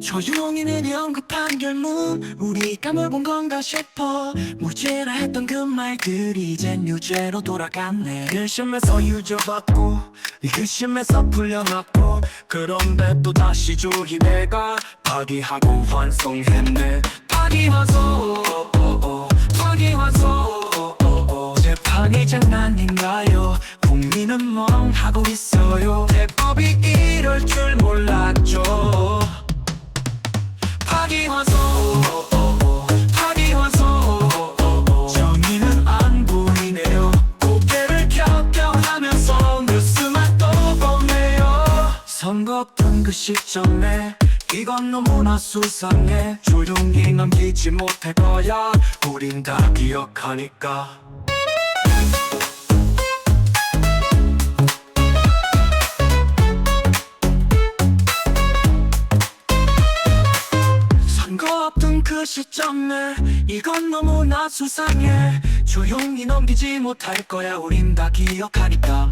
조용히 내려 언급한 결문. 우리가 뭘 본 건가 싶어. 무죄라 했던 그 말들이 이젠 유죄로 돌아갔네. 일심에서 유죄받고 이심에서 풀려났고 그런데 또 다시 주희대가 파기하고 환송했네. 파기환송 파기환송 재판이 장난인가요? 국민은 멍하고 있어 파기환송 파기환송 정의는 안 보이네요. 고개를 켜켜하면서 뉴스만 또 보네요. 선거던 그 시점에 이건 너무나 수상해. 조용히 넘기지 못할 거야. 우린 다 기억하니까 그 시점에 이건 너무나 수상해. 조용히 넘기지 못할 거야. 우린 다 기억하니까